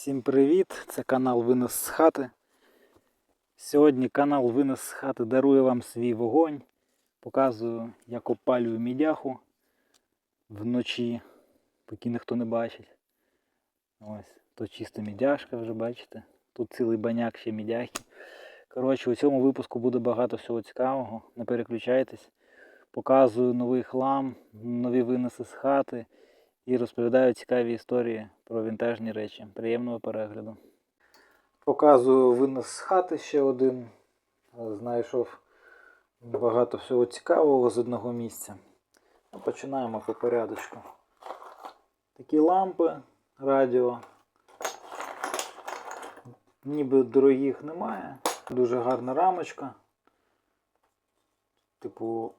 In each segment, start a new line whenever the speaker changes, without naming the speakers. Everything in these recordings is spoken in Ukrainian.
Всім привіт! Це канал Винос з хати. Сьогодні канал Винос з хати дарує вам свій вогонь. Показую, як опалюю мідяху вночі, поки ніхто не бачить. Ось, то чисто мідяшка вже бачите. Тут цілий баняк ще мідяхи. Коротше, у цьому випуску буде багато всього цікавого. Не переключайтесь. Показую новий хлам, нові винеси з хати і розповідаю цікаві історії про вінтажні речі. Приємного перегляду. Показую винес з хати ще один. Знайшов багато всього цікавого з одного місця. Ну, Починаємо по порядочку. Такі лампи, радіо. Ніби дорогих немає. Дуже гарна рамочка. Типу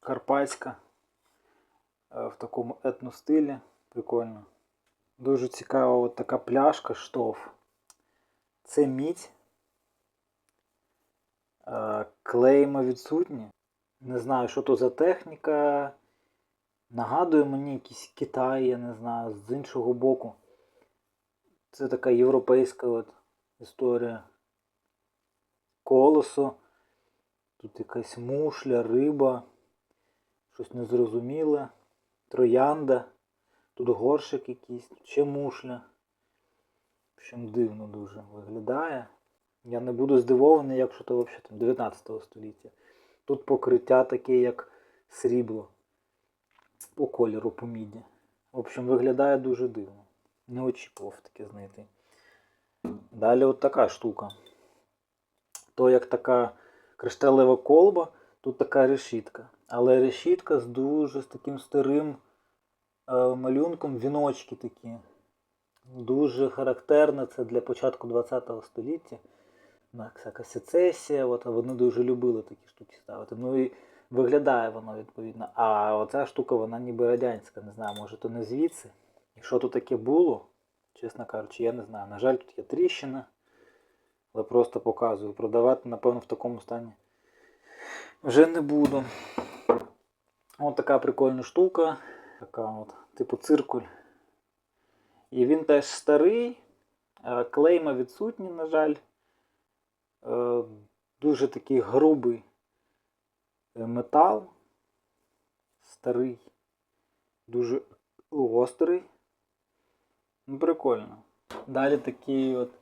карпатська. Е, в такому етностилі. Прикольно. Дуже цікава от така пляшка штоф. Це мідь. Клейма відсутні. Не знаю, що то за техніка. Нагадує мені якийсь Китай, я не знаю, з іншого боку. Це така європейська от історія. Колесо. Тут якась мушля, риба. Щось незрозуміле. Троянда. Тут горшик якийсь, ще мушля. В общем, дивно дуже виглядає. Я не буду здивований, якщо то взагалі там 19 століття. Тут покриття таке, як срібло. По кольору, по міді. В общем, виглядає дуже дивно. Не очікував таке знайти. Далі от така штука. То як така кришталева колба, тут така решітка. Але решітка з дуже з таким старим малюнком віночки такі. Дуже характерно це для початку 20 століття. Всяка сецесія, от, вони дуже любили такі штуки ставити. Ну і виглядає воно відповідно. А оця штука, вона ніби радянська, не знаю, може то не звідси. І що тут таке було, чесно кажучи, я не знаю. На жаль, тут є тріщина, але просто показую. Продавати, напевно, в такому стані вже не буду. Ось така прикольна штука. Така от, типу циркуль. І він теж старий, клейма відсутні, на жаль. Е, Дуже такий грубий е, метал. Старий, дуже гострий. Ну, прикольно. Далі такий от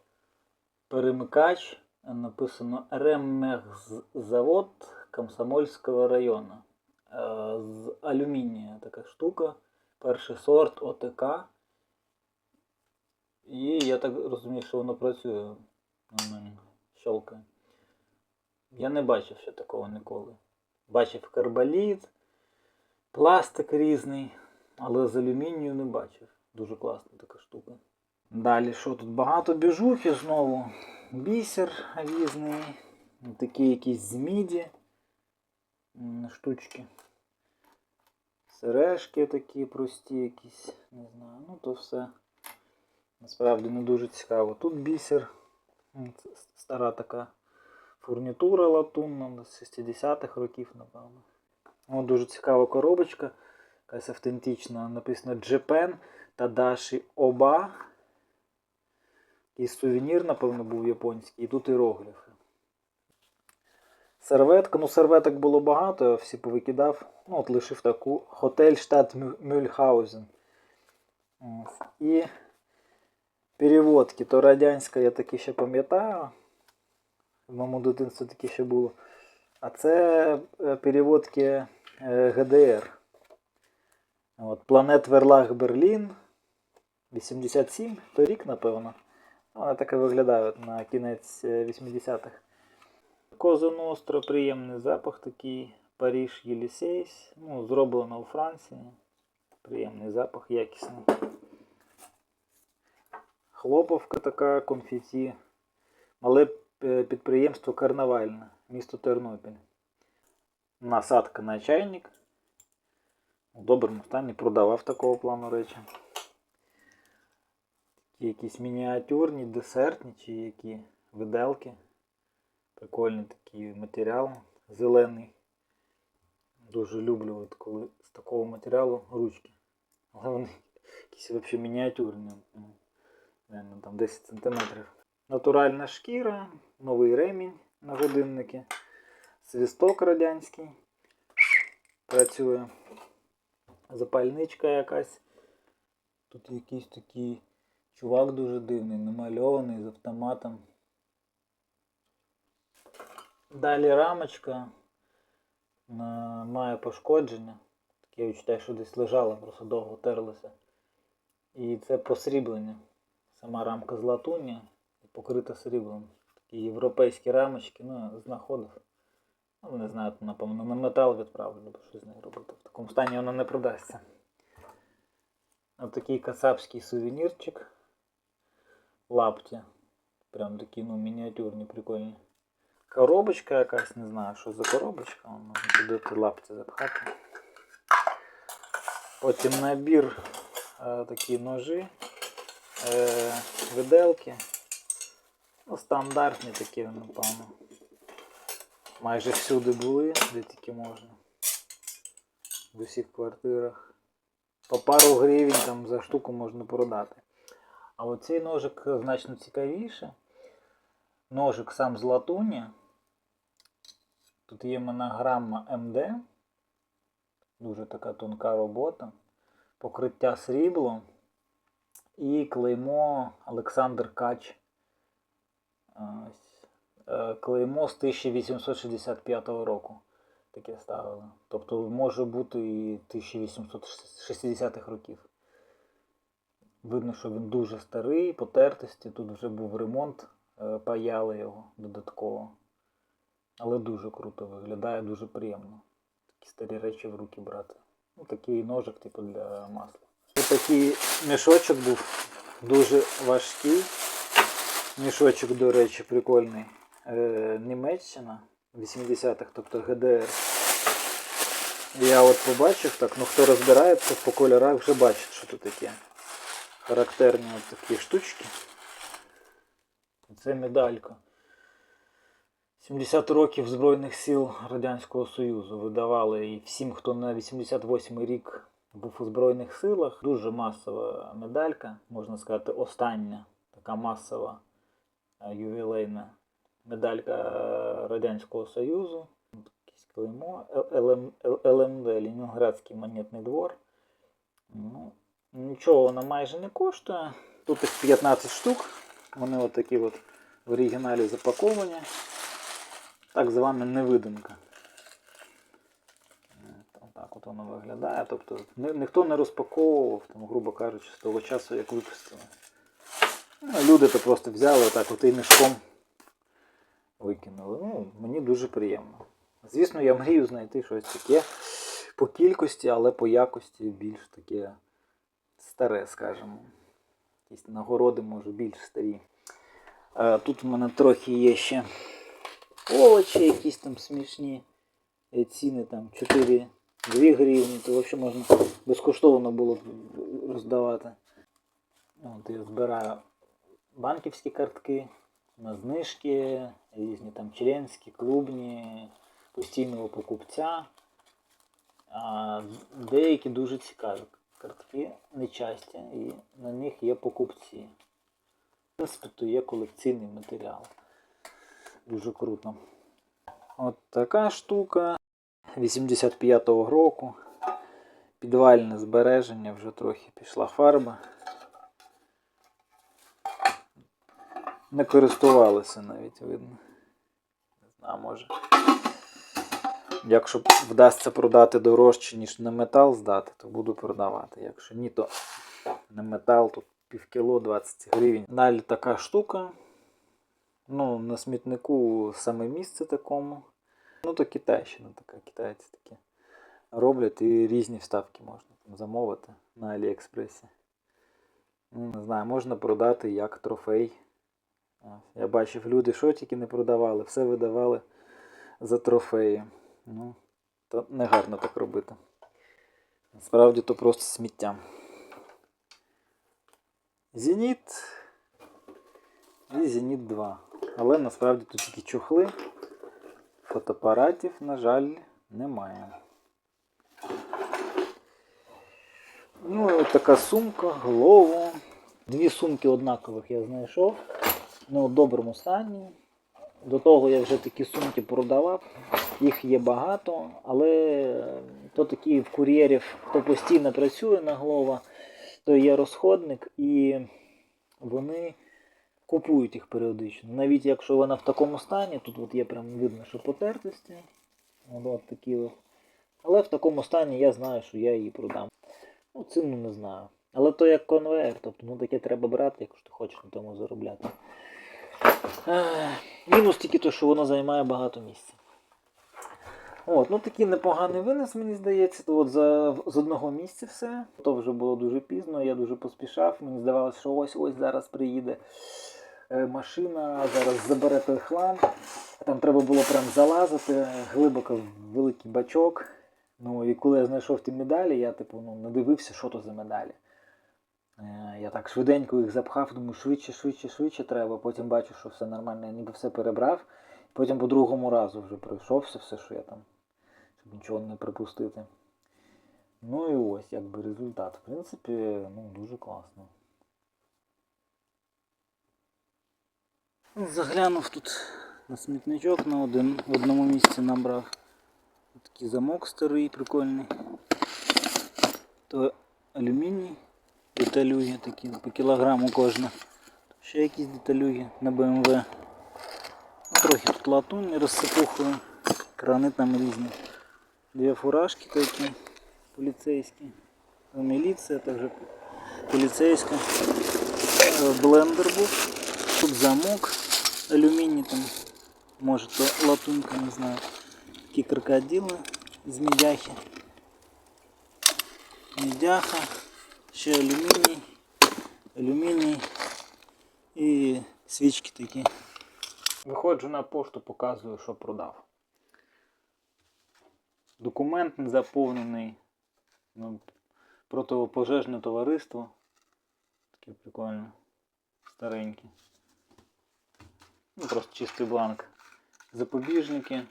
перемикач. Написано Реммехзавод Комсомольського району. Е, З алюмінія така штука. Перший сорт ОТК. І я так розумію, що воно працює нормально. Щелкає. Я не бачив ще такого ніколи. Бачив карбаліт, пластик різний, але з алюмінію не бачив. Дуже класна така штука. Далі що тут? Багато біжухи знову. Бісер різний. Такі якісь з міді штучки. Сережки такі прості якісь, не знаю. Ну то все. Насправді не дуже цікаво. Тут бісер. Стара така фурнітура латунна з 60-х років, напевно. О, дуже цікава коробочка. Якась автентична. Написано Japan Tadashi Oba. Якийсь сувенір, напевно, був японський. І тут іерогліфи. Серветка. Ну, серветок було багато, я всі повикидав. Ну, от лишив таку Хотель штат Мюльхаузен. І переводки. То радянська, я таки ще пам'ятаю. В моєму дитинстві такі ще було. А це е, переводки е, ГДР. От, Планет Верлах Берлін. 87, то рік, напевно. Вони так і виглядають на кінець е, 80-х. Коза Ностра, приємний запах такий. Паріж Єлісейс. Ну, зроблено у Франції. Приємний запах, якісний. Хлоповка така, конфеті. Мале е, підприємство Карнавальне, місто Тернопіль. Насадка на чайник. У доброму стані продавав такого плану речі. Такі якісь мініатюрні, десертні чи які виделки. Прикольний такий матеріал зелений. Дуже люблю, от коли з такого матеріалу ручки. Але вони якісь взагалі мініатюрні. Реально, там 10 см. Натуральна шкіра, новий ремінь на годинники, свісток радянський. Працює. Запальничка якась. Тут якийсь такий чувак дуже дивний, намальований з автоматом. Далі рамочка має пошкодження. Таке відчуття, що десь лежала, просто довго терлася. І це посріблення. Сама рамка з латуння і покрита сріблом. Такі європейські рамочки, ну, знаходив. Ну, не знаю, напевно, на метал відправлю, бо що з нею робити. В такому стані вона не продасться. Ось такий кацапський сувенірчик. Лапті. Прям такі, ну, мініатюрні, прикольні. Коробочка якась, не знаю, що за коробочка, можна туди лапті запхати. Потім набір е, такі ножі, е, виделки. Ну, стандартні такі, напевно. Майже всюди були, де тільки можна. В усіх квартирах. По пару гривень там за штуку можна продати. А оцей ножик значно цікавіше. Ножик сам з латуні. Тут є монограма МД. Дуже така тонка робота. Покриття сріблом. І клеймо Олександр Кач. Е, Клеймо з 1865 року. Таке ставили. Тобто може бути і 1860-х років. Видно, що він дуже старий, потертості. Тут вже був ремонт, е, паяли його додатково. Але дуже круто виглядає, дуже приємно. Такі старі речі в руки брати. Ну, такий ножик, типу, для масла. Ось такий мішочок був дуже важкий. Мішочок, до речі, прикольний. Е, Німеччина 80-х, тобто ГДР. Я от побачив так, ну хто розбирається по кольорах, вже бачить, що тут таке. Характерні от такі штучки. Це медалька. 70 років Збройних сил Радянського Союзу видавали і всім, хто на 88 рік був у Збройних силах. Дуже масова медалька, можна сказати, остання така масова е, ювілейна медалька е, Радянського Союзу. Клеймо ЛМД, Ленінградський монетний двор. Ну, нічого вона майже не коштує. Тут їх 15 штук. Вони отакі от в оригіналі запаковані. Так звана невидимка. Е, Так от воно виглядає. Тобто ні- ніхто не розпаковував, там, грубо кажучи, з того часу, як випустили. Ну, люди то просто взяли отак от і мішком викинули. Ну, мені дуже приємно. Звісно, я мрію знайти щось таке по кількості, але по якості більш таке старе, скажімо. Якісь нагороди, може, більш старі. Е, Тут у мене трохи є ще овочі, якісь там смішні е, ціни, там 4 2 гривні, то взагалі можна безкоштовно було б роздавати. От я збираю банківські картки на знижки, різні там членські, клубні, постійного покупця. А деякі дуже цікаві картки, нечасті, і на них є покупці. В принципі, то є колекційний матеріал. Дуже круто. От така штука 85-го року. Підвальне збереження, вже трохи пішла фарба. Не користувалися навіть видно. Не знаю, може. Якщо вдасться продати дорожче, ніж на метал здати, то буду продавати. Якщо ні, то на метал тут півкіло 20 гривень. Далі така штука. Ну, на смітнику саме місце такому. Ну, то Китайщина така, китайці такі роблять і різні вставки можна там замовити на Аліекспресі. Ну, Не знаю, можна продати як трофей. Я бачив, люди що тільки не продавали, все видавали за трофеї. Ну, то не гарно так робити. Насправді то просто сміття. Зеніт і Зеніт 2. Але насправді тут тільки чохли. Фотоапаратів, на жаль, немає. Ну і от така сумка, голову. Дві сумки однакових я знайшов. Ну, в доброму стані. До того я вже такі сумки продавав. Їх є багато, але то такі в кур'єрів, хто постійно працює на Глова, то є розходник і вони купують їх періодично. Навіть якщо вона в такому стані, тут от є прям видно, що потертості. От, от такі от. Але в такому стані я знаю, що я її продам. Ну, ціну не знаю. Але то як конвейер, тобто ну таке треба брати, якщо ти хочеш на тому заробляти. Мінус тільки то, що воно займає багато місця. От, ну такий непоганий винес, мені здається. От за, з одного місця все. То вже було дуже пізно, я дуже поспішав. Мені здавалося, що ось ось зараз приїде е, машина, зараз забере той хлам. Там треба було прям залазити глибоко в великий бачок. Ну і коли я знайшов ті медалі, я типу ну, не дивився, що то за медалі. Е, Я так швиденько їх запхав, думаю, швидше, швидше, швидше треба. Потім бачу, що все нормально, я ніби все перебрав. Потім по другому разу вже пройшовся все, що я там, нічого не припустити. Ну і ось якби результат. В принципі, ну, дуже класно. Заглянув тут на смітничок на один, в одному місці набрав. Такий замок старий, прикольний. То алюміній, деталюги такі по кілограму кожна. Ще якісь деталюги на BMW. Трохи тут латунь розсипухою, крани там різні. Дві фуражки такі поліцейські. Міліція, також поліцейська. Е, Блендер був. Тут замок, алюміній там, може то латунька, не знаю. Такі крокодили з мідяхи. Мідяха, ще алюміній, алюміній і свічки такі. Виходжу на пошту, показую, що продав. Документ не заповнений. Ну, протипожежне товариство. Таке прикольне. Стареньке. Ну, просто чистий бланк. Запобіжники.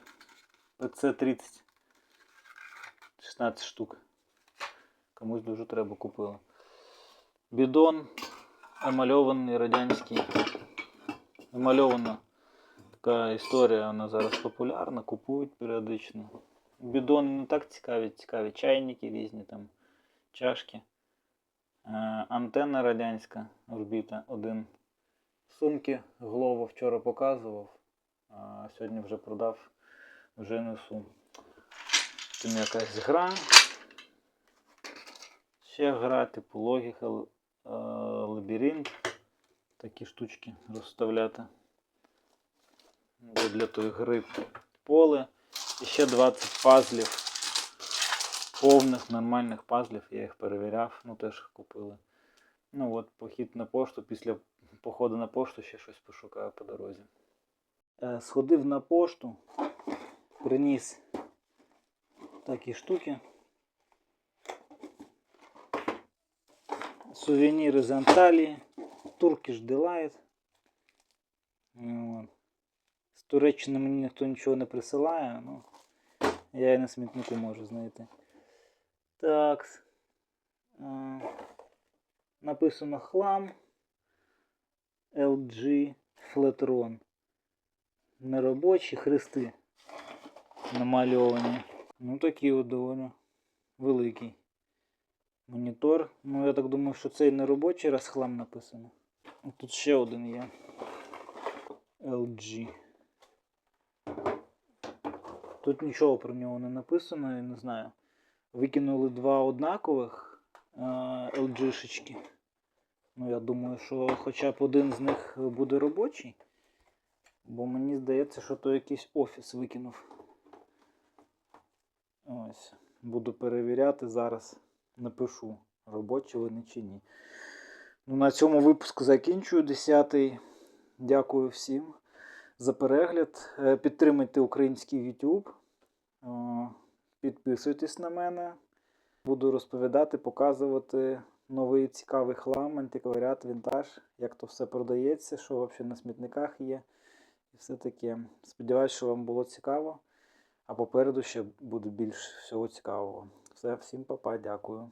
ПЦ-30. 16 штук. Комусь дуже треба купили. Бідон емальований радянський. Емальована така історія, вона зараз популярна, купують періодично. Бідони не так цікаві, цікаві чайники різні там, чашки. Е, антенна радянська, орбіта 1. Сумки Глово вчора показував, а сьогодні вже продав, вже несу. Там якась гра. Ще гра, типу логіка, е, лабіринт. Такі штучки розставляти. Для тої гри поле. І ще 20 пазлів. Повних нормальних пазлів. Я їх перевіряв, ну теж купили. Ну от, похід на пошту. Після походу на пошту ще щось пошукаю по дорозі. Е, Сходив на пошту, приніс такі штуки. Сувеніри з Анталії, Turkish Delight. Туреччини мені ніхто нічого не присилає, ну я і на смітнику можу знайти. Так. А, написано хлам LG Flatron. Неробочі хрести намальовані. Ну такі от доволі великий монітор. Ну я так думаю, що цей не робочий, раз хлам написано. Тут ще один є. LG. Тут нічого про нього не написано, я не знаю. Викинули два однакових е, LG-шечки. Ну, я думаю, що хоча б один з них буде робочий. Бо мені здається, що то якийсь офіс викинув. Ось. Буду перевіряти зараз. Напишу, робочі вони чи ні. Ну, на цьому випуск закінчую 10-й. Дякую всім за перегляд. Е, Підтримуйте український YouTube. Е, Підписуйтесь на мене. Буду розповідати, показувати новий цікавий хлам, антикваріат, вінтаж, як то все продається, що взагалі на смітниках є. І все таке. Сподіваюсь, що вам було цікаво. А попереду ще буде більш всього цікавого. Все, всім па-па, дякую.